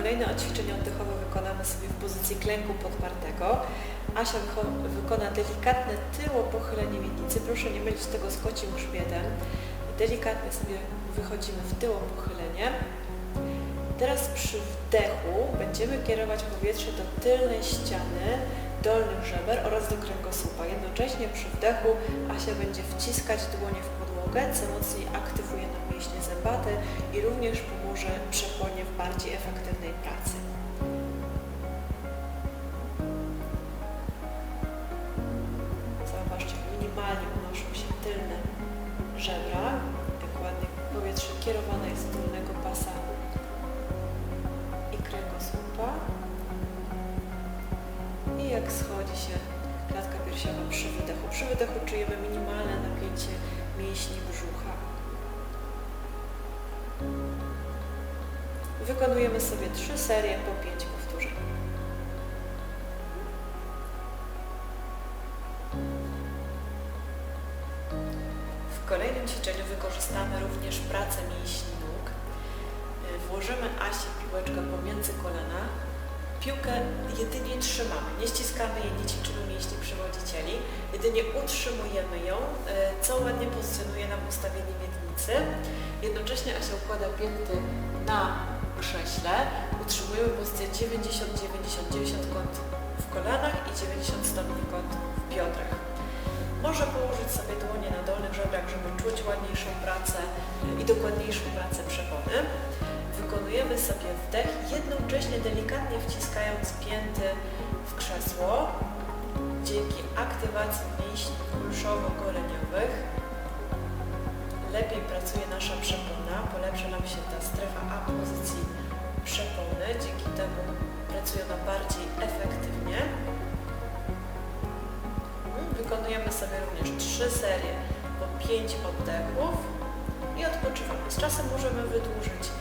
Kolejne ćwiczenie oddechowe wykonamy sobie w pozycji klęku podpartego. Asia wykona delikatne tyło pochylenie miednicy. Proszę nie mylić tego z kocim grzbietem. Delikatnie sobie wychodzimy w tyło pochylenie. Teraz przy wdechu będziemy kierować powietrze do tylnej ściany dolnych żeber oraz do kręgosłupa. Jednocześnie przy wdechu Asia będzie wciskać dłonie w podłogę, co mocniej aktywuje mięśnie zębate i również pomoże przeponie w bardziej efektywnej pracy. Zauważcie, minimalnie unoszą się tylne żebra, jak ładnie powietrze kierowane jest do dolnego pasa i kręgosłupa. I jak schodzi się klatka piersiowa przy wydechu. Przy wydechu czujemy minimalne napięcie mięśni brzucha. Wykonujemy sobie trzy serie po pięć powtórzeń. W kolejnym ćwiczeniu wykorzystamy również pracę mięśni nóg. Włożymy Asi piłeczkę pomiędzy kolana. Piłkę jedynie trzymamy, nie ściskamy jej, nie ćwiczymy mięśni przywodzicieli, jedynie utrzymujemy ją, y, co ładnie pozycjonuje nam ustawienie miednicy. Jednocześnie Asia układa pięty na krześle, utrzymujemy pozycję 90-90, 90 kąt w kolanach i 90 stopni kąt w biodrach. Może położyć sobie dłonie na dolnych żebrach, żeby czuć ładniejszą pracę i dokładniejszą pracę przepony. Wykonujemy sobie wdech, jednocześnie delikatnie wciskając pięty w krzesło. Dzięki aktywacji mięśni kulszowo-goleniowych lepiej pracuje nasza przepona, polepsza nam się ta strefa A pozycji przepony, dzięki temu pracuje ona bardziej efektywnie. Wykonujemy sobie również trzy serie po 5 oddechów i odpoczywamy. Z czasem możemy wydłużyć e,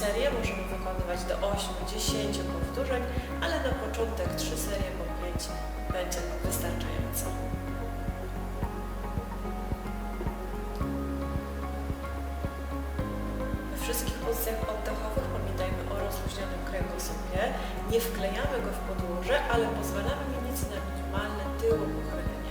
serię, możemy wykonywać do 8-10 powtórzeń, ale na początek 3 serie wszystkich pozycjach oddechowych pamiętajmy o rozluźnionym kręgosłupie. Nie wklejamy go w podłoże, ale pozwalamy miednicy na minimalne tyło pochylenie.